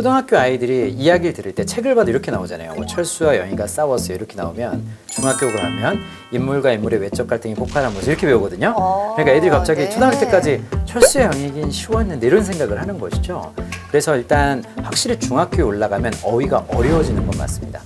초등학교 아이들이 이야기를 들을 때 책을 봐도 이렇게 나오잖아요. 뭐 철수와 영희가 싸웠어요. 이렇게 나오면 중학교 가면 인물과 인물의 외적 갈등이 폭발한 모습 이렇게 배우거든요. 어, 그러니까 애들이 갑자기 네. 초등학교 때까지 철수와 영희긴 쉬웠는데 이런 생각을 하는 것이죠. 그래서 일단 확실히 중학교에 올라가면 어휘가 어려워지는 건 맞습니다.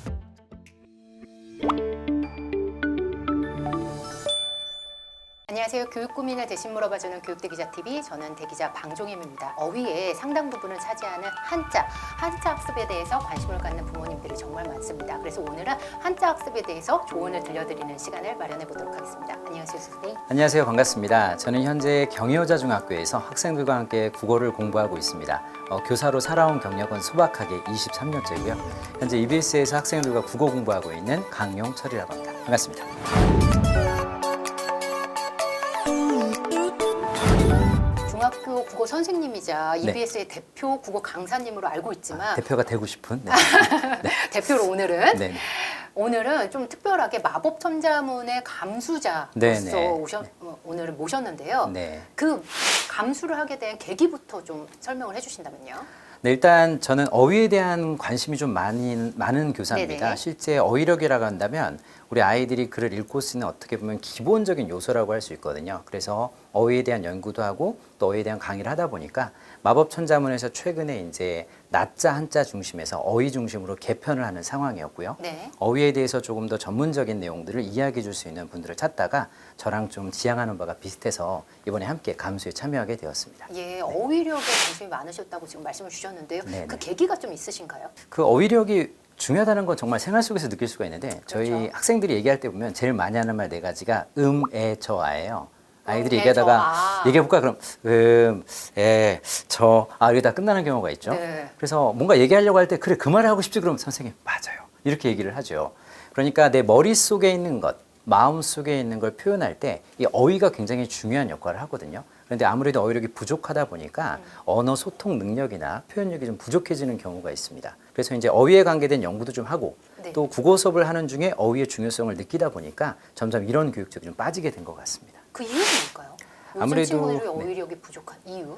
안녕하세요. 교육 고민을 대신 물어봐주는 교육대 기자 TV 저는 대기자 방종임입니다. 어휘의 상당 부분을 차지하는 한자, 한자 학습에 대해서 관심을 갖는 부모님들이 정말 많습니다. 그래서 오늘은 한자 학습에 대해서 조언을 들려드리는 시간을 마련해 보도록 하겠습니다. 안녕하세요, 선생님. 안녕하세요. 반갑습니다. 저는 현재 경희여자 중학교에서 학생들과 함께 국어를 공부하고 있습니다. 어, 교사로 살아온 경력은 소박하게 23년째고요. 현재 EBS에서 학생들과 국어 공부하고 있는 강용철이라고 합니다. 반갑습니다. 국어 선생님이자 네. EBS의 대표 국어 강사님으로 알고 있지만 대표가 되고 싶은 네. 대표로 오늘은 네. 오늘은 좀 특별하게 마법 천자문의 감수자로서 네 네. 오셨, 어, 오늘을 모셨는데요. 네. 그 감수를 하게 된 계기부터 좀 설명을 해주신다면요. 네, 일단 저는 어휘에 대한 관심이 좀 많은, 많은 교사입니다. 네네. 실제 어휘력이라고 한다면 우리 아이들이 글을 읽고 쓰는 어떻게 보면 기본적인 요소라고 할 수 있거든요. 그래서 어휘에 대한 연구도 하고 또 어휘에 대한 강의를 하다 보니까 마법 천자문에서 최근에 이제 낮자 한자 중심에서 어휘 중심으로 개편을 하는 상황이었고요. 네. 어휘에 대해서 조금 더 전문적인 내용들을 이야기해 줄 수 있는 분들을 찾다가 저랑 좀 지향하는 바가 비슷해서 이번에 함께 감수에 참여하게 되었습니다. 예, 어휘력에 관심이 많으셨다고 지금 말씀을 주셨는데요. 네네. 그 계기가 좀 있으신가요? 그 어휘력이 중요하다는 건 정말 생활 속에서 느낄 수가 있는데 저희 그렇죠. 학생들이 얘기할 때 보면 제일 많이 하는 말 네 가지가 음, 에, 저, 아예요. 아이들이 얘기하다가. 얘기해 볼까 그럼 음, 에, 저, 아 이러다 끝나는 경우가 있죠. 네. 그래서 뭔가 얘기하려고 할 때 그래 그 말을 하고 싶지 그럼 선생님 맞아요. 이렇게 얘기를 하죠. 그러니까 내 머릿 속에 있는 것, 마음 속에 있는 걸 표현할 때 이 어휘가 굉장히 중요한 역할을 하거든요. 그런데 아무래도 어휘력이 부족하다 보니까 음. 언어 소통 능력이나 표현력이 좀 부족해지는 경우가 있습니다. 그래서 이제 어휘에 관계된 연구도 좀 하고 네. 또 국어 수업을 하는 중에 어휘의 중요성을 느끼다 보니까 점점 이런 교육적이 좀 빠지게 된 것 같습니다. 그 이유는 뭘까요? 아무래도- 친구들이 네. 어휘력이 부족한 이유?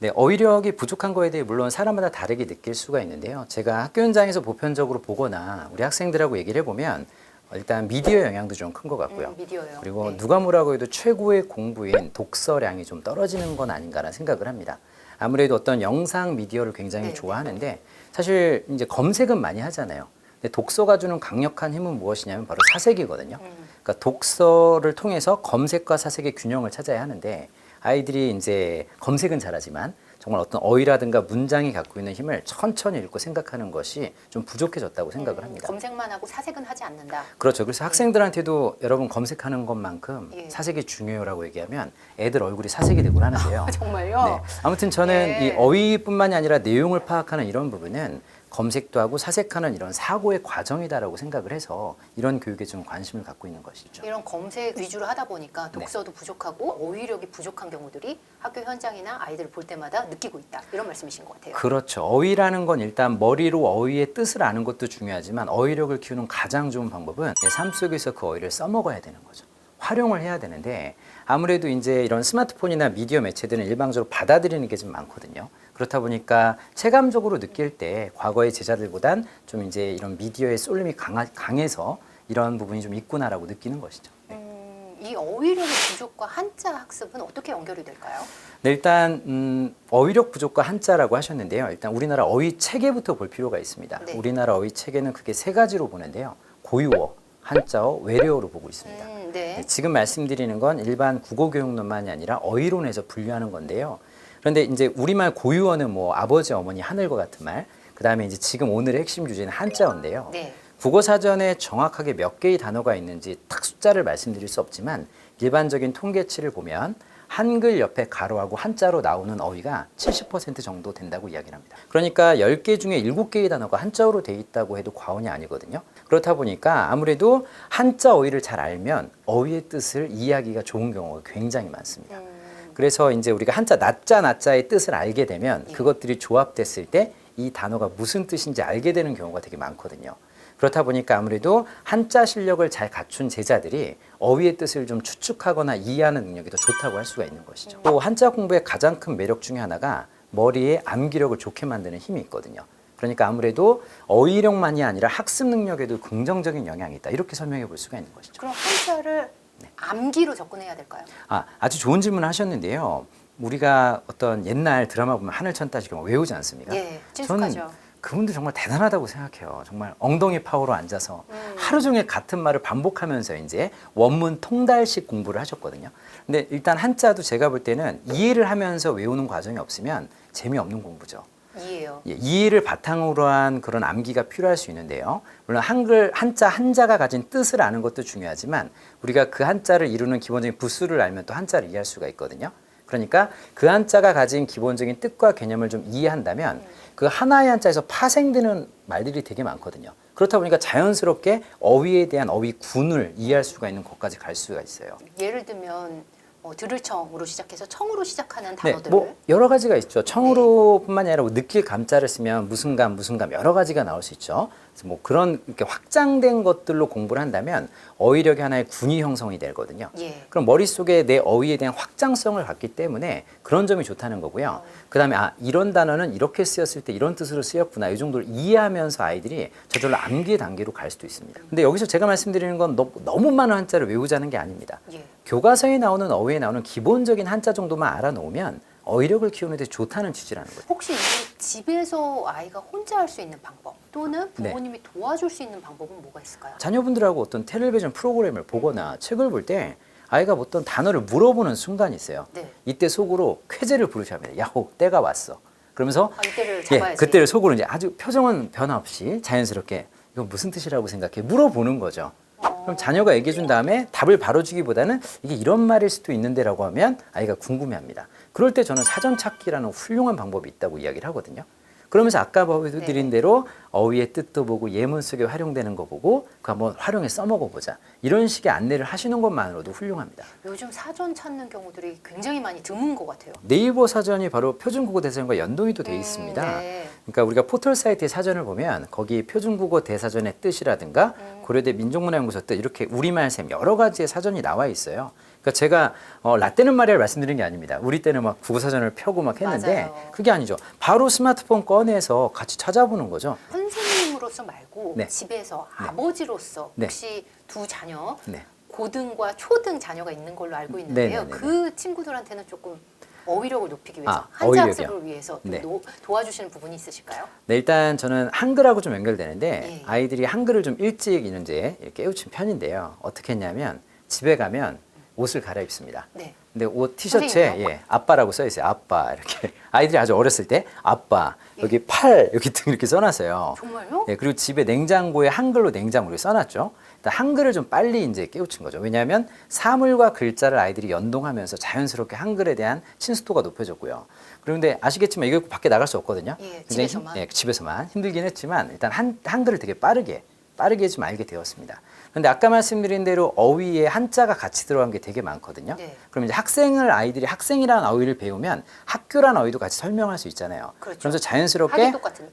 네, 어휘력이 부족한 거에 대해 물론 사람마다 다르게 느낄 수가 있는데요. 제가 학교 현장에서 보편적으로 보거나 우리 학생들하고 얘기를 해보면 일단 미디어 영향도 좀 큰 것 같고요. 음, 미디어요. 그리고 네. 누가 뭐라고 해도 최고의 공부인 독서량이 좀 떨어지는 건 아닌가라는 생각을 합니다. 아무래도 어떤 영상 미디어를 굉장히 네. 좋아하는데 사실 이제 검색은 많이 하잖아요. 근데 독서가 주는 강력한 힘은 무엇이냐면 바로 사색이거든요. 음. 그러니까 독서를 통해서 검색과 사색의 균형을 찾아야 하는데 아이들이 이제 검색은 잘하지만 정말 어떤 어휘라든가 문장이 갖고 있는 힘을 천천히 읽고 생각하는 것이 좀 부족해졌다고 생각을 음, 합니다. 검색만 하고 사색은 하지 않는다. 그렇죠. 그래서 학생들한테도 여러분 검색하는 것만큼 예. 사색이 중요해요라고 얘기하면 애들 얼굴이 사색이 되곤 하는데요. 정말요? 네. 아무튼 저는 예. 이 어휘뿐만이 아니라 내용을 파악하는 이런 부분은 검색도 하고 사색하는 이런 사고의 과정이다라고 생각을 해서 이런 교육에 좀 관심을 갖고 있는 것이죠. 이런 검색 위주로 하다 네. 보니까 독서도 부족하고 어휘력이 부족한 경우들이 학교 현장이나 아이들을 볼 때마다 느끼고 있다. 이런 말씀이신 것 같아요. 그렇죠. 어휘라는 건 일단 머리로 어휘의 뜻을 아는 것도 중요하지만 어휘력을 키우는 가장 좋은 방법은 내 삶 속에서 그 어휘를 써먹어야 되는 거죠. 활용을 해야 되는데 아무래도 이제 이런 스마트폰이나 미디어 매체들은 일방적으로 받아들이는 게 좀 많거든요. 그렇다 보니까 체감적으로 느낄 때 과거의 제자들보단 좀 이제 이런 미디어의 쏠림이 강하, 강해서 이런 부분이 좀 있구나라고 느끼는 것이죠. 음, 이 어휘력의 부족과 한자 학습은 어떻게 연결이 될까요? 네, 일단 음, 어휘력 부족과 한자라고 하셨는데요. 일단 우리나라 어휘 체계부터 볼 필요가 있습니다. 네. 우리나라 어휘 체계는 크게 세 가지로 보는데요. 고유어, 한자어, 외래어로 보고 있습니다. 음, 네. 네, 지금 말씀드리는 건 일반 국어 교육론만이 아니라 어휘론에서 분류하는 건데요. 그런데 이제 우리말 고유어는 뭐 아버지, 어머니, 하늘과 같은 말, 그 다음에 이제 지금 오늘의 핵심 주제는 한자어인데요. 네. 국어 사전에 정확하게 몇 개의 단어가 있는지 딱 숫자를 말씀드릴 수 없지만 일반적인 통계치를 보면 한글 옆에 가로하고 한자로 나오는 어휘가 70% 정도 된다고 이야기를 합니다. 그러니까 10개 중에 7개의 단어가 한자어로 돼 있다고 해도 과언이 아니거든요. 그렇다 보니까 아무래도 한자 어휘를 잘 알면 어휘의 뜻을 이해하기가 좋은 경우가 굉장히 많습니다. 음, 그래서 이제 우리가 한자 낮자 낮자의 뜻을 알게 되면 예. 그것들이 조합됐을 때 이 단어가 무슨 뜻인지 알게 되는 경우가 되게 많거든요. 그렇다 보니까 아무래도 한자 실력을 잘 갖춘 제자들이 어휘의 뜻을 좀 추측하거나 이해하는 능력이 더 좋다고 할 수가 있는 것이죠. 또 한자 공부의 가장 큰 매력 중에 하나가 머리에 암기력을 좋게 만드는 힘이 있거든요. 그러니까 아무래도 어휘력만이 아니라 학습 능력에도 긍정적인 영향이 있다. 이렇게 설명해 볼 수가 있는 것이죠. 그럼 한자를 네. 암기로 접근해야 될까요? 아, 아주 좋은 질문을 하셨는데요. 우리가 어떤 옛날 드라마 보면 하늘천 따지경 외우지 않습니까? 예, 친숙하죠. 저는 그분들 정말 대단하다고 생각해요. 정말 엉덩이 파워로 앉아서 음. 하루 종일 같은 말을 반복하면서 이제 원문 통달식 공부를 하셨거든요. 근데 일단 한자도 제가 볼 때는 이해를 하면서 외우는 과정이 없으면 재미없는 공부죠. 이해요. 예, 이해를 바탕으로 한 그런 암기가 필요할 수 있는데요. 물론 한글 한자 한자가 가진 뜻을 아는 것도 중요하지만 우리가 그 한자를 이루는 기본적인 부수를 알면 또 한자를 이해할 수가 있거든요. 그러니까 그 한자가 가진 기본적인 뜻과 개념을 좀 이해한다면 그 하나의 한자에서 파생되는 말들이 되게 많거든요. 그렇다 보니까 자연스럽게 어휘에 대한 어휘 군을 이해할 수가 있는 것까지 갈 수가 있어요. 예를 들면 뭐 들을 청으로 시작해서 청으로 시작하는 네, 단어들을 뭐 여러 가지가 있죠. 청으로뿐만이 아니라 뭐 느낄 감자를 쓰면 무슨 감 무슨 감 여러 가지가 나올 수 있죠. 뭐 그런 이렇게 확장된 것들로 공부를 한다면 어휘력이 하나의 군이 형성이 되거든요. 예. 그럼 머릿속에 내 어휘에 대한 확장성을 갖기 때문에 그런 점이 좋다는 거고요. 그다음에 아 이런 단어는 이렇게 쓰였을 때 이런 뜻으로 쓰였구나. 이 정도를 이해하면서 아이들이 저절로 암기의 단계로 갈 수도 있습니다. 근데 여기서 제가 말씀드리는 건 너, 너무 많은 한자를 외우자는 게 아닙니다. 예. 교과서에 나오는 어휘에 나오는 기본적인 한자 정도만 알아놓으면 어휘력을 키우는 데 좋다는 취지라는 거죠. 혹시 이게 집에서 아이가 혼자 할 수 있는 방법 또는 네. 부모님이 도와줄 수 있는 방법은 뭐가 있을까요? 자녀분들하고 어떤 텔레비전 프로그램을 보거나 책을 볼 때 아이가 어떤 단어를 물어보는 순간이 있어요. 네. 이때 속으로 쾌재를 부르셔야 합니다. 야호, 때가 왔어. 그러면서 아, 이때를 예, 잡아야지. 그때를 속으로 이제 아주 표정은 변화 없이 자연스럽게 이건 무슨 뜻이라고 생각해 물어보는 거죠. 어. 그럼 자녀가 얘기해 준 다음에 답을 바로 주기보다는 이게 이런 말일 수도 있는데라고 하면 아이가 궁금해합니다. 그럴 때 저는 사전 찾기라는 훌륭한 방법이 있다고 이야기를 하거든요. 그러면서 아까 보여드린 네. 대로 어휘의 뜻도 보고 예문 속에 활용되는 거 보고 그 한번 활용해 써먹어 보자 이런 식의 안내를 하시는 것만으로도 훌륭합니다. 요즘 사전 찾는 경우들이 굉장히 많이 드문 것 같아요. 네이버 사전이 바로 표준국어 대사전과 연동이 또 돼 있습니다. 음, 네. 그러니까 우리가 포털 사이트의 사전을 보면 거기 표준국어 대사전의 뜻이라든가 음. 고려대 민족문화연구소 뜻 이렇게 우리말 셈 여러 가지의 사전이 나와 있어요. 그러니까 제가 어, 라떼는 말이야 말씀드린 게 아닙니다. 우리 때는 막 국어 사전을 펴고 막 했는데 맞아요. 그게 아니죠. 바로 스마트폰 꺼내서 같이 찾아보는 거죠. 선생님으로서 말고 네. 집에서 네. 아버지로서 네. 혹시 두 자녀 네. 고등과 초등 자녀가 있는 걸로 알고 있는데요. 네네네네. 그 친구들한테는 조금 어휘력을 높이기 위해서 아, 한자 어휘력이요? 학습을 위해서 좀 네. 노- 도와주시는 부분이 있으실까요? 네, 일단 저는 한글하고 좀 연결되는데 예. 아이들이 한글을 좀 일찍 이제 이렇게 깨우친 편인데요. 어떻게 했냐면 집에 가면 옷을 갈아입습니다. 네. 근데 옷 티셔츠에? 예, 아빠라고 써 있어요. 아빠 이렇게 아이들이 아주 어렸을 때 아빠 여기 팔 여기 등 이렇게 써놨어요. 정말요? 예, 그리고 집에 냉장고에 한글로 냉장고를 써놨죠. 일단 한글을 좀 빨리 이제 깨우친 거죠. 왜냐하면 사물과 글자를 아이들이 연동하면서 자연스럽게 한글에 대한 친숙도가 높아졌고요. 그런데 아시겠지만 이거 밖에 나갈 수 없거든요. 예, 집에서만. 힘, 예, 집에서만 힘들긴 했지만 일단 한, 한글을 되게 빠르게 빠르게 좀 알게 되었습니다. 그런데 아까 말씀드린 대로 어휘에 한자가 같이 들어간 게 되게 많거든요. 네. 그럼 이제 학생을 아이들이 학생이라는 어휘를 배우면 학교라는 어휘도 같이 설명할 수 있잖아요. 그렇죠. 러면서 자연스럽게.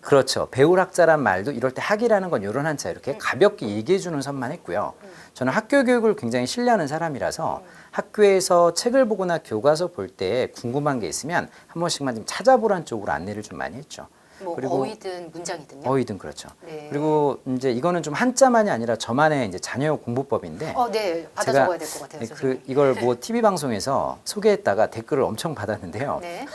그렇죠. 배울 학자란 말도 이럴 때 학이라는 건 이런 한자 이렇게 음. 가볍게 얘기해 주는 선만 했고요. 저는 학교 교육을 굉장히 신뢰하는 사람이라서 학교에서 책을 보거나 교과서 볼 때 궁금한 게 있으면 한 번씩만 좀 찾아보란 쪽으로 안내를 좀 많이 했죠. 뭐 그리고 어휘든 문장이든요. 어휘든 그렇죠. 네. 그리고 이제 이거는 좀 한자만이 아니라 저만의 이제 자녀 공부법인데 어, 네. 받아 제가 적어야 될 것 같아요, 네, 선생님. 그 이걸 뭐 TV 방송에서 소개했다가 댓글을 엄청 받았는데요. 네.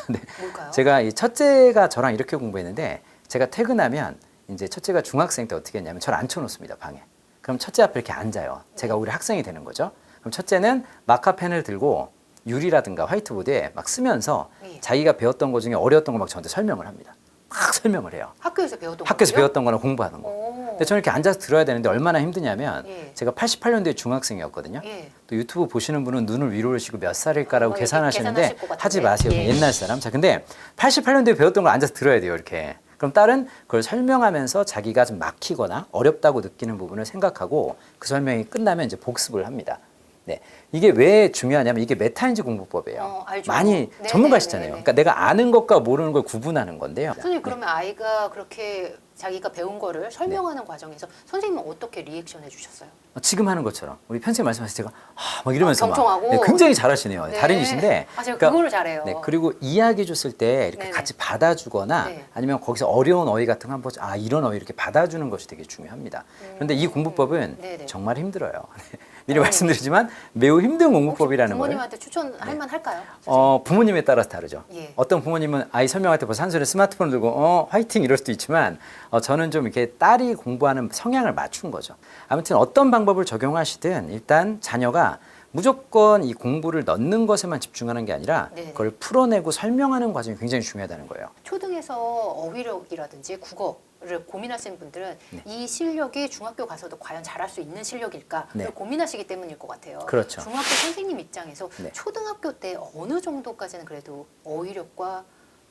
뭘까요? 제가 이 첫째가 저랑 이렇게 공부했는데 제가 퇴근하면 이제 첫째가 중학생 때 어떻게 했냐면 저를 앉혀놓습니다 방에. 그럼 첫째 앞에 이렇게 앉아요. 제가 우리 학생이 되는 거죠. 그럼 첫째는 마카펜을 들고 유리라든가 화이트보드에 막 쓰면서 예. 자기가 배웠던 것 중에 어려웠던 거 막 저한테 설명을 합니다. 막 설명을 해요. 학교에서 배웠던 학교에서 거요? 배웠던 거나 공부하는 거. 오. 근데 저는 이렇게 앉아서 들어야 되는데 얼마나 힘드냐면 예. 제가 88년도에 중학생이었거든요. 예. 또 유튜브 보시는 분은 눈을 위로 하시고 몇 살일까라고 어, 계산하시는데 계산하실 것 같은데. 하지 마세요. 예. 옛날 사람. 자, 근데 88년도에 배웠던 걸 앉아서 들어야 돼요. 이렇게. 그럼 딸은 그걸 설명하면서 자기가 좀 막히거나 어렵다고 느끼는 부분을 생각하고 그 설명이 끝나면 이제 복습을 합니다. 네. 이게 왜 중요하냐면 이게 메타인지 공부법이에요. 어, 알죠. 많이 네, 전문가시잖아요. 네, 네, 네. 그러니까 내가 아는 것과 모르는 걸 구분하는 건데요. 선생님 그러면 아이가 그렇게 자기가 배운 거를 설명하는 과정에서 선생님은 어떻게 리액션 해주셨어요? 어, 지금 하는 것처럼 우리 편집님 말씀하실 때가 아, 막 이러면서 아, 경청하고? 막, 네, 굉장히 잘하시네요. 네. 달인이신데 아 제가 그러니까 그거를 잘해요. 네, 그리고 이야기 줬을 때 이렇게 네네. 같이 받아주거나 네. 아니면 거기서 어려운 어휘 같은 거 한번 아 이런 어휘 이렇게 받아주는 것이 되게 중요합니다. 그런데 이 공부법은 네네. 정말 힘들어요. 미리 어. 말씀드리지만 매우 힘든 공부법이라는 거예요. 부모님한테 추천할 만할까요? 어, 부모님에 따라서 다르죠. 예. 어떤 부모님은 아이 설명할 때 벌써 한 손에 스마트폰을 들고 어 화이팅 이럴 수도 있지만 어, 저는 좀 이렇게 딸이 공부하는 성향을 맞춘 거죠. 아무튼 어떤 방법을 적용하시든 일단 자녀가 무조건 이 공부를 넣는 것에만 집중하는 게 아니라 네네. 그걸 풀어내고 설명하는 과정이 굉장히 중요하다는 거예요. 초등에서 어휘력이라든지 국어 를 고민하시는 분들은 네. 이 실력이 중학교 가서도 과연 잘할 수 있는 실력일까 네. 를 고민하시기 때문일 것 같아요. 그렇죠. 중학교 선생님 입장에서 네. 초등학교 때 어느 정도까지는 그래도 어휘력과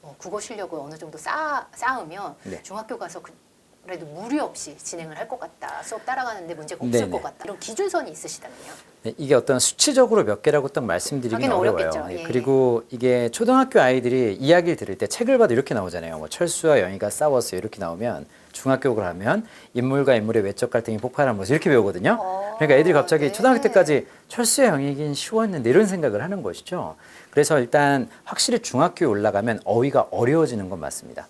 어, 국어 실력을 어느 정도 쌓, 쌓으면 네. 중학교 가서 그, 그래도 무리 없이 진행을 할 것 같다. 수업 따라가는데 문제가 없을 네네. 것 같다. 이런 기준선이 있으시다면요. 네, 이게 어떤 수치적으로 몇 개라고 딱 말씀드리기는 하긴 어려워요. 예, 예. 그리고 이게 초등학교 아이들이 이야기를 들을 때 책을 봐도 이렇게 나오잖아요. 뭐 철수와 영희가 싸웠어요. 이렇게 나오면 중학교를 하면 인물과 인물의 외적 갈등이 폭발한 모습 이렇게 배우거든요. 어, 그러니까 애들이 갑자기 네. 초등학교 때까지 철수와 영희긴 쉬웠는데 이런 생각을 하는 것이죠. 그래서 일단 확실히 중학교에 올라가면 어휘가 어려워지는 건 맞습니다.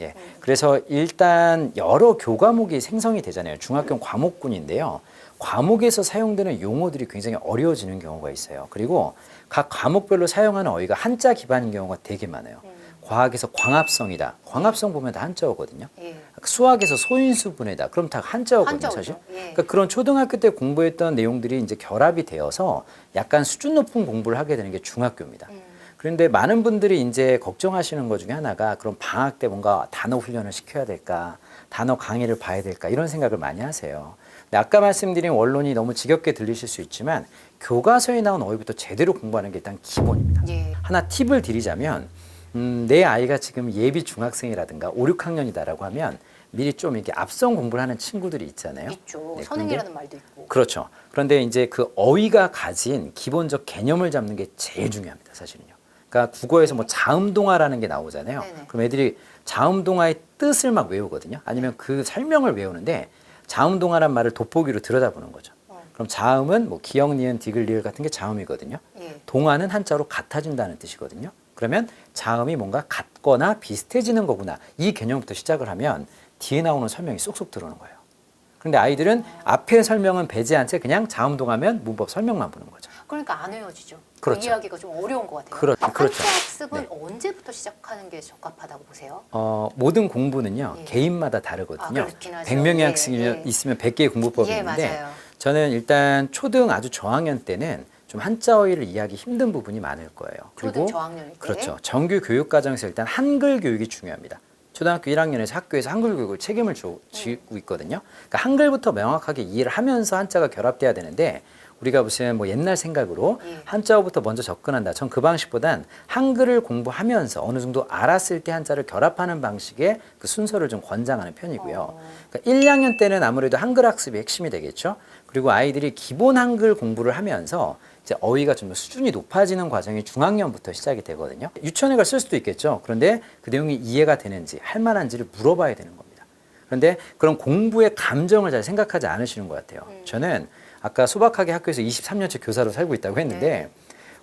예. 그래서 일단 여러 교과목이 생성이 되잖아요. 중학교는 과목군인데요. 과목에서 사용되는 용어들이 굉장히 어려워지는 경우가 있어요. 그리고 각 과목별로 사용하는 어휘가 한자 기반인 경우가 되게 많아요. 음. 과학에서 광합성이다. 광합성 보면 다 한자어거든요. 예. 수학에서 소인수분해다. 그럼 다 한자어거든요, 한자어죠. 사실. 예. 그러니까 그런 초등학교 때 공부했던 내용들이 이제 결합이 되어서 약간 수준 높은 공부를 하게 되는 게 중학교입니다. 음. 그런데 많은 분들이 이제 걱정하시는 것 중에 하나가 그럼 방학 때 뭔가 단어 훈련을 시켜야 될까, 단어 강의를 봐야 될까 이런 생각을 많이 하세요. 근데 아까 말씀드린 원론이 너무 지겹게 들리실 수 있지만 교과서에 나온 어휘부터 제대로 공부하는 게 일단 기본입니다. 예. 하나 팁을 드리자면 음, 내 아이가 지금 예비 중학생이라든가 5, 6학년이다라고 하면 미리 좀 이렇게 앞선 공부를 하는 친구들이 있잖아요. 있죠. 네, 선행이라는 말도 있고. 그렇죠. 그런데 이제 그 어휘가 가진 기본적 개념을 잡는 게 제일 중요합니다, 사실은요. 그러니까 국어에서 뭐 자음동화라는 게 나오잖아요. 네네. 그럼 애들이 자음동화의 뜻을 막 외우거든요. 아니면 그 설명을 외우는데 자음동화란 말을 돋보기로 들여다보는 거죠. 어. 그럼 자음은 뭐 기역, 니은, 디귿, 리을 같은 게 자음이거든요. 예. 동화는 한자로 같아진다는 뜻이거든요. 그러면 자음이 뭔가 같거나 비슷해지는 거구나. 이 개념부터 시작을 하면 뒤에 나오는 설명이 쏙쏙 들어오는 거예요. 그런데 아이들은 앞에 설명은 배제한 채 그냥 자음 동하면 문법 설명만 보는 거죠. 그러니까 안 외워지죠. 그렇죠. 그 이야기가 좀 어려운 것 같아요. 그렇- 그렇죠. 학습은 네. 언제부터 시작하는 게 적합하다고 보세요? 어, 모든 공부는요 예. 개인마다 다르거든요. 아, 그렇긴 하죠. 100명의 예, 학생이면 예. 있으면 100개의 공부법이 예, 있는데 맞아요. 저는 일단 초등 아주 저학년 때는 좀 한자 어휘를 이해하기 힘든 부분이 많을 거예요. 때. 그렇죠. 정규 교육 과정에서 일단 한글 교육이 중요합니다. 초등학교 1학년에서 학교에서 한글 교육을 책임을 주, 지고 있거든요. 그러니까 한글부터 명확하게 이해를 하면서 한자가 결합돼야 되는데 우리가 무슨 뭐 옛날 생각으로 예. 한자어부터 먼저 접근한다. 전 그 방식보단 한글을 공부하면서 어느 정도 알았을 때 한자를 결합하는 방식의 그 순서를 좀 권장하는 편이고요. 어. 그러니까 1, 2학년 때는 아무래도 한글 학습이 핵심이 되겠죠. 그리고 아이들이 기본 한글 공부를 하면서 이제 어휘가 좀더 수준이 높아지는 과정이 중학년부터 시작이 되거든요. 유치원에 갈 쓸 수도 있겠죠. 그런데 그 내용이 이해가 되는지 할 만한지를 물어봐야 되는 겁니다. 그런데 그런 공부의 감정을 잘 생각하지 않으시는 것 같아요. 음. 저는 아까 소박하게 학교에서 23년째 교사로 살고 있다고 했는데 네.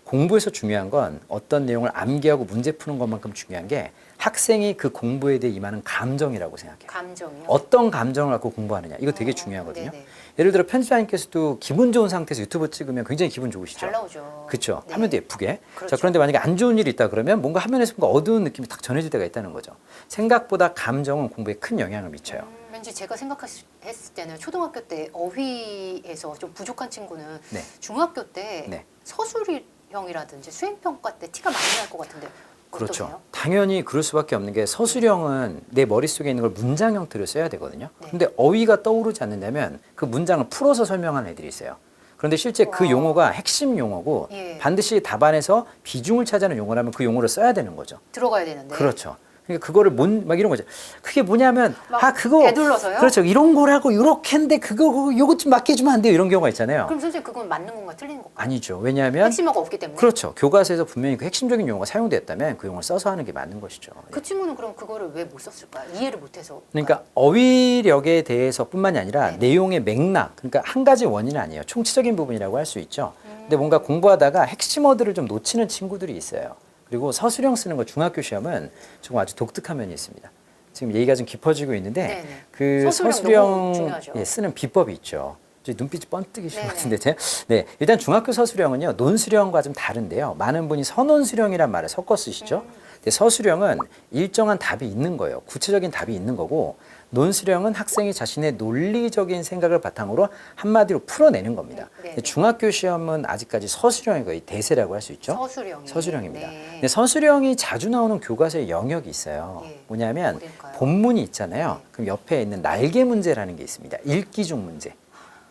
공부에서 중요한 건 어떤 내용을 암기하고 문제 푸는 것만큼 중요한 게 학생이 그 공부에 대해 임하는 감정이라고 생각해요. 감정이요. 어떤 감정을 갖고 공부하느냐 이거 되게 어, 중요하거든요. 네네. 예를 들어 편집자님께서도 기분 좋은 상태에서 유튜브 찍으면 굉장히 기분 좋으시죠. 잘 나오죠. 그렇죠. 네. 화면도 예쁘게. 그렇죠. 자 그런데 만약에 안 좋은 일이 있다 그러면 뭔가 화면에서 뭔가 어두운 느낌이 딱 전해질 때가 있다는 거죠. 생각보다 감정은 공부에 큰 영향을 미쳐요. 음, 왠지 제가 생각했을 때는 초등학교 때 어휘에서 좀 부족한 친구는 네. 중학교 때 네. 서술형이라든지 수행평가 때 티가 많이 날 것 같은데 그렇죠. 어떠세요? 당연히 그럴 수밖에 없는 게 서술형은 내 머릿속에 있는 걸 문장 형태로 써야 되거든요. 네. 근데 어휘가 떠오르지 않는다면 그 문장을 풀어서 설명하는 애들이 있어요. 그런데 실제 그 와. 용어가 핵심 용어고 예. 반드시 답안에서 비중을 차지하는 용어라면 그 용어를 써야 되는 거죠. 들어가야 되는데. 그렇죠. 그러니까 그거를 못막 이런 거죠. 그게 뭐냐면 막아 그거 되둘러서요? 그렇죠. 이런 거라고 요렇게 했는데 그거 그거 요것 좀 맡겨주면 안 돼요. 이런 경우가 있잖아요. 그럼 선생님 그건 맞는 건가 틀린 건가? 아니죠. 왜냐하면 핵심어가 없기 때문에. 그렇죠. 교과서에서 분명히 그 핵심적인 용어가 사용됐다면 그 용어를 써서 하는 게 맞는 것이죠. 그 친구는 그럼 그거를 왜 못 썼을까 요? 이해를 못해서. 그러니까 어휘력에 대해서뿐만이 아니라 네. 내용의 맥락, 그러니까 한 가지 원인은 아니에요. 총체적인 부분이라고 할 수 있죠. 음. 근데 뭔가 공부하다가 핵심어들을 좀 놓치는 친구들이 있어요. 그리고 서술형 쓰는 거 중학교 시험은 조금 아주 독특한 면이 있습니다. 지금 얘기가 좀 깊어지고 있는데 네네. 그 서술형 서술형, 중요하죠. 예, 쓰는 비법이 있죠. 저 눈빛이 번뜩이신 것 네네. 같은데 제 네, 일단 중학교 서술형은요 논술형과 좀 다른데요. 많은 분이 선논술형이란 말을 섞어 쓰시죠. 음. 근데 서술형은 일정한 답이 있는 거예요. 구체적인 답이 있는 거고 논술형은 학생이 자신의 논리적인 생각을 바탕으로 한마디로 풀어내는 겁니다. 네, 네. 근데 중학교 시험은 아직까지 서술형이 거의 대세라고 할 수 있죠. 서술형이. 서술형입니다. 네. 근데 서술형이 자주 나오는 교과서의 영역이 있어요. 예. 뭐냐면 어딜까요? 본문이 있잖아요. 네. 그럼 옆에 있는 날개 문제라는 게 있습니다. 읽기 중 문제.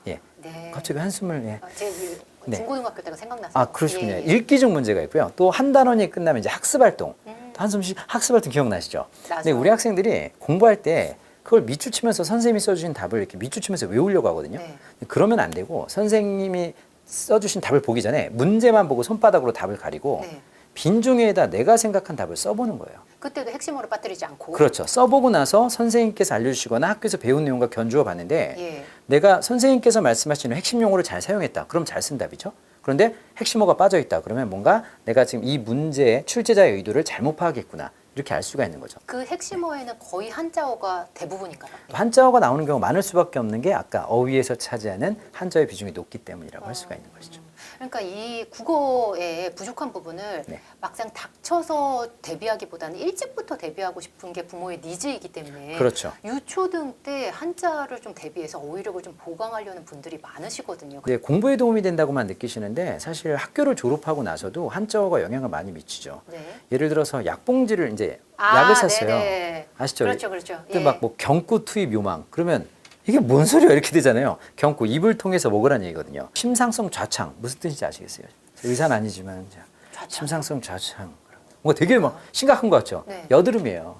예. 네. 갑자기 한숨을 예. 아, 제 일- 네. 중고등학교 때가 생각나서. 아 그러시군요. 예, 예. 읽기 중 문제가 있고요. 또 한 단원이 끝나면 이제 학습 활동. 음. 또 한숨씩 학습 활동 기억나시죠? 근데 우리 학생들이 공부할 때 그걸 밑줄 치면서 선생님이 써주신 답을 이렇게 밑줄 치면서 외우려고 하거든요. 네. 그러면 안 되고 선생님이 써주신 답을 보기 전에 문제만 보고 손바닥으로 답을 가리고 네. 빈 종이에다 내가 생각한 답을 써보는 거예요. 그때도 핵심어를 빠뜨리지 않고. 그렇죠. 써보고 나서 선생님께서 알려주시거나 학교에서 배운 내용과 견주어 봤는데 예. 내가 선생님께서 말씀하시는 핵심 용어를 잘 사용했다. 그럼 잘 쓴 답이죠. 그런데 핵심어가 빠져 있다. 그러면 뭔가 내가 지금 이 문제의 출제자의 의도를 잘못 파악했구나. 이렇게 알 수가 있는 거죠. 그 핵심어에는 거의 한자어가 대부분인가요? 한자어가 나오는 경우가 많을 수밖에 없는 게 아까 어휘에서 차지하는 한자의 비중이 높기 때문이라고 할 수가 있는 것이죠. 그러니까 이 국어의 부족한 부분을 네. 막상 닥쳐서 대비하기보다는 일찍부터 대비하고 싶은 게 부모의 니즈이기 때문에 그렇죠. 유초등 때 한자를 좀 대비해서 어휘력을 좀 보강하려는 분들이 많으시거든요. 네, 공부에 도움이 된다고만 느끼시는데 사실 학교를 졸업하고 나서도 한자어가 영향을 많이 미치죠. 네. 예를 들어서 약봉지를 이제 아, 약을 샀어요. 네네. 아시죠? 그렇죠, 그렇죠. 근데 예. 막뭐 경구 투입 요망 그러면 이게 뭔 소리야 이렇게 되잖아요. 경구 입을 통해서 먹으라는 얘기거든요. 심상성 좌창 무슨 뜻인지 아시겠어요? 의사는 아니지만 자, 좌창. 심상성 좌창 뭔가 되게 막 심각한 것 같죠. 네. 여드름이에요.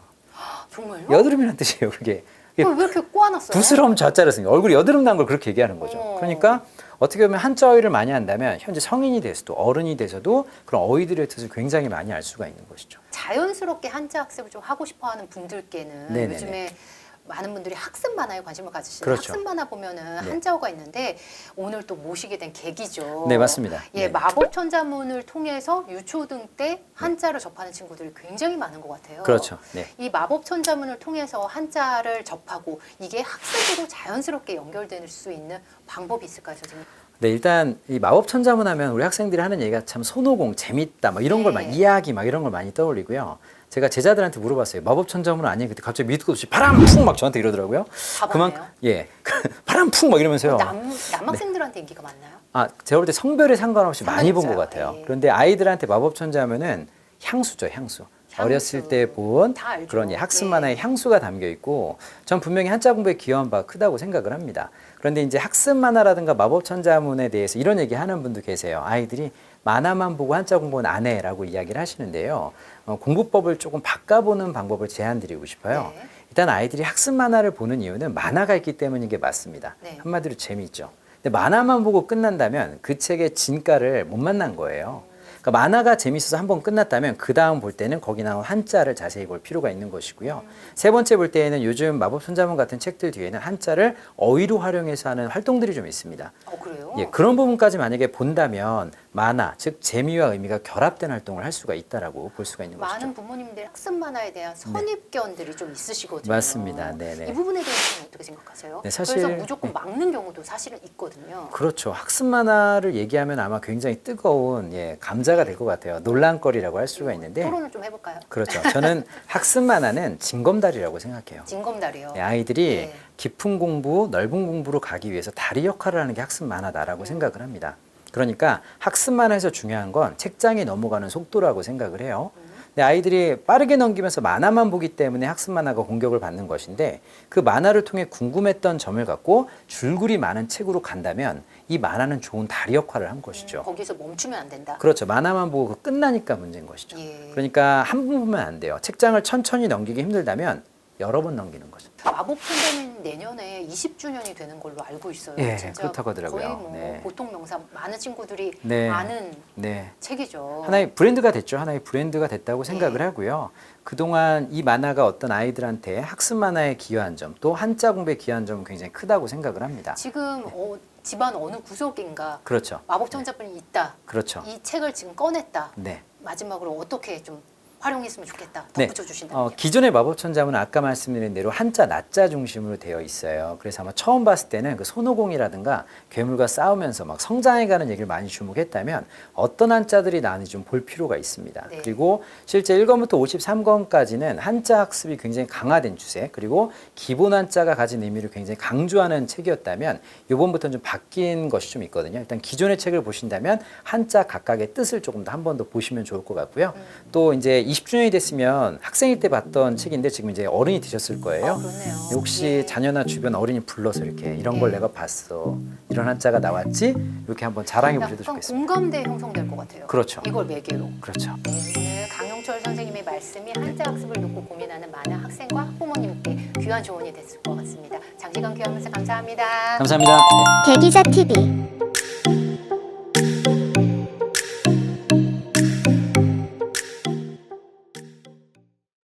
정말요? 여드름이란 뜻이에요. 그게 그걸 왜 이렇게 꼬아놨어요? 부스럼 좌자를 쓴 얼굴에 여드름 난 걸 그렇게 얘기하는 거죠. 어머. 그러니까 어떻게 보면 한자 어휘를 많이 한다면 현재 성인이 돼서도 어른이 돼서도 그런 어휘들의 뜻을 굉장히 많이 알 수가 있는 것이죠. 자연스럽게 한자 학습을 좀 하고 싶어하는 분들께는 네네네. 요즘에 많은 분들이 학습 만화에 관심을 가지시는 그렇죠. 학습 만화 보면은 네. 한자어가 있는데 오늘 또 모시게 된 계기죠. 네, 맞습니다. 예, 네. 마법 천자문을 통해서 유초등 때 한자를 접하는 친구들이 굉장히 많은 것 같아요. 그렇죠. 네. 이 마법 천자문을 통해서 한자를 접하고 이게 학습으로 자연스럽게 연결될 수 있는 방법이 있을까요, 선생님? 네, 일단 이 마법 천자문 하면 우리 학생들이 하는 얘기가 참 손오공 재밌다 막 이런 걸막 네. 이야기 막 이런 걸 많이 떠올리고요. 제가 제자들한테 물어봤어요. 마법 천자문 아니에요? 그때 갑자기 밑도 없이 바람 풍막 저한테 이러더라고요. 다 그만 봤네요. 예. 바람 풍막 이러면서요. 남, 남학생들한테 인기가 많나요? 아, 제가 볼 때 성별에 상관없이 많이 본 것 상관없어요. 같아요. 예. 그런데 아이들한테 마법 천자면은 향수죠, 향수. 어렸을 때 본. 그런 이 학습 예. 만화의 향수가 담겨 있고 전 분명히 한자 공부에 기여한 바가 크다고 생각을 합니다. 그런데 이제 학습 만화라든가 마법 천자문에 대해서 이런 얘기 하는 분도 계세요. 아이들이 만화만 보고 한자 공부는 안 해라고 이야기를 하시는데요. 어, 공부법을 조금 바꿔보는 방법을 제안드리고 싶어요. 네. 일단 아이들이 학습 만화를 보는 이유는 만화가 있기 때문인 게 맞습니다. 네. 한마디로 재미있죠. 근데 만화만 보고 끝난다면 그 책의 진가를 못 만난 거예요. 그러니까 만화가 재밌어서 한 번 끝났다면 그 다음 볼 때는 거기 나온 한자를 자세히 볼 필요가 있는 것이고요. 세 번째 볼 때에는 요즘 마법 손자문 같은 책들 뒤에는 한자를 어휘로 활용해서 하는 활동들이 좀 있습니다. 어, 그래요? 예, 그런 부분까지 만약에 본다면 만화, 즉 재미와 의미가 결합된 활동을 할 수가 있다라고 볼 수가 있는 것이죠. 많은 부모님들이 학습 만화에 대한 선입견들이 좀 있으시거든요. 맞습니다. 네네. 이 부분에 대해서는 어떻게 생각하세요? 네, 사실- 그래서 무조건 막는 경우도 사실은 있거든요. 그렇죠. 학습 만화를 얘기하면 아마 굉장히 뜨거운 예, 감자가 될 것 같아요. 논란거리라고 할 수가 있는데 토론을 좀 해볼까요? 그렇죠. 저는 학습 만화는 징검다리라고 생각해요. 징검다리요. 예, 아이들이 네. 깊은 공부, 넓은 공부로 가기 위해서 다리 역할을 하는 게 학습 만화다라고 음. 생각을 합니다. 그러니까 학습 만화에서 중요한 건 책장에 넘어가는 속도라고 생각을 해요. 음. 근데 아이들이 빠르게 넘기면서 만화만 보기 때문에 학습 만화가 공격을 받는 것인데 그 만화를 통해 궁금했던 점을 갖고 줄거리 많은 책으로 간다면 이 만화는 좋은 다리 역할을 한 것이죠. 거기서 멈추면 안 된다. 그렇죠. 만화만 보고 그 끝나니까 문제인 것이죠. 예. 그러니까 한번 보면 안 돼요. 책장을 천천히 넘기기 힘들다면 여러 번 넘기는 거죠. 마법 천재는 내년에 20주년이 되는 걸로 알고 있어요. 예, 진짜 그렇다고 하더라고요. 거의 뭐 네. 보통 명사 많은 친구들이 네. 아는 네. 책이죠. 하나의 브랜드가 됐죠. 하나의 브랜드가 됐다고 생각을 네. 하고요. 그동안 이 만화가 어떤 아이들한테 학습 만화에 기여한 점, 또 한자 공부에 기여한 점은 굉장히 크다고 생각을 합니다. 지금 어, 집안 어느 구석인가 그렇죠. 마법 천자분이 있다. 그렇죠. 이 책을 지금 꺼냈다. 네. 마지막으로 어떻게 좀 활용했으면 좋겠다. 네. 덧붙여 주신다면요. 어, 기존의 마법천자문은 아까 말씀드린 대로 한자 낮자 중심으로 되어 있어요. 그래서 아마 처음 봤을 때는 그 손오공이라든가 괴물과 싸우면서 막 성장해가는 얘기를 많이 주목했다면 어떤 한자들이 나는지 좀 볼 필요가 있습니다. 네. 그리고 실제 1권부터 53권까지는 한자 학습이 굉장히 강화된 추세 그리고 기본 한자가 가진 의미를 굉장히 강조하는 책이었다면 이번부터는 좀 바뀐 것이 좀 있거든요. 일단 기존의 책을 보신다면 한자 각각의 뜻을 조금 더 한 번 더 보시면 좋을 것 같고요. 음. 또 이제 20주년이 됐으면 학생일 때 봤던 책인데 지금 이제 어른이 되셨을 거예요. 아. 혹시 예. 자녀나 주변 어린이 불러서 이렇게 이런 걸 예. 내가 봤어. 이런 한자가 나왔지? 이렇게 한번 자랑해 보셔도 약간 좋겠습니다. 공감대 형성될 것 같아요. 그렇죠. 이걸 매개로. 그렇죠. 네, 오늘 강용철 선생님의 말씀이 한자 학습을 놓고 고민하는 많은 학생과 학부모님께 귀한 조언이 됐을 것 같습니다. 장시간 귀한 말씀 감사합니다. 감사합니다. 네. 대기자 TV